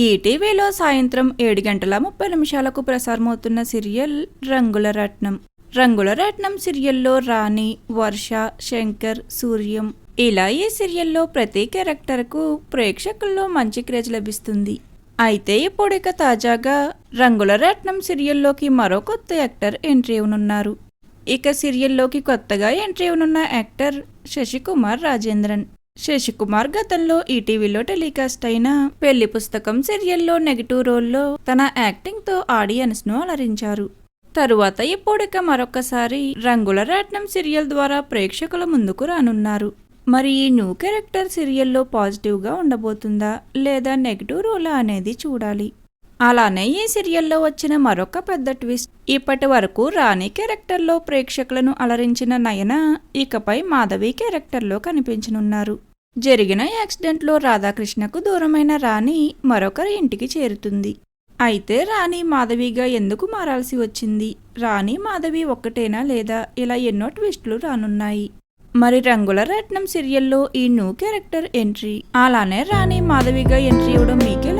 ఈటీవీలో సాయంత్రం ఏడు గంటల ముప్పై నిమిషాలకు ప్రసారమవుతున్న సీరియల్ రంగుల రత్నం రంగుల రత్నం సీరియల్లో రాణి వర్ష శంకర్ సూర్యం. ఇలా ఈ సీరియల్లో ప్రతి క్యారెక్టర్కు ప్రేక్షకుల్లో మంచి క్రేజ్ లభిస్తుంది. అయితే ఇప్పుడు ఇక తాజాగా రంగుల రత్నం సీరియల్లోకి మరో కొత్త యాక్టర్ ఎంట్రీ ఇవ్వనున్నారు. ఇక సీరియల్లోకి కొత్తగా ఎంట్రీ ఇవ్వనున్న యాక్టర్ శశికుమార్ రాజేంద్రన్. శశికుమార్ గతంలో ఈటీవీలో టెలికాస్ట్ అయిన పెళ్ళి పుస్తకం సీరియల్లో నెగిటివ్ రోల్లో తన యాక్టింగ్తో ఆడియన్స్ను ఆడియన్స్ను అలరించారు. తరువాత ఇప్పుడిక మరొకసారి రంగుల రాట్నం సీరియల్ ద్వారా ప్రేక్షకుల ముందుకు రానున్నారు. మరి ఈ న్యూ క్యారెక్టర్ సీరియల్లో పాజిటివ్గా ఉండబోతుందా లేదా నెగిటివ్ రోలా అనేది చూడాలి. అలానే ఈ సీరియల్లో వచ్చిన మరొక పెద్ద ట్విస్ట్. ఇప్పటి వరకు రాణి క్యారెక్టర్లో ప్రేక్షకులను అలరించిన నయన ఇకపై మాధవి క్యారెక్టర్లో కనిపించనున్నారు. జరిగిన యాక్సిడెంట్లో రాధాకృష్ణకు దూరమైన రాణి మరొకరి ఇంటికి చేరుతుంది. అయితే రాణి మాధవిగా ఎందుకు మారాల్సి వచ్చింది? రాణి మాధవి ఒక్కటేనా లేదా? ఇలా ఎన్నో ట్విస్టులు రానున్నాయి. మరి రంగుల రత్నం సీరియల్లో ఈ న్యూ క్యారెక్టర్ ఎంట్రీ? అలానే రాణి మాధవిగా ఎంట్రీ ఇవ్వడం మీకే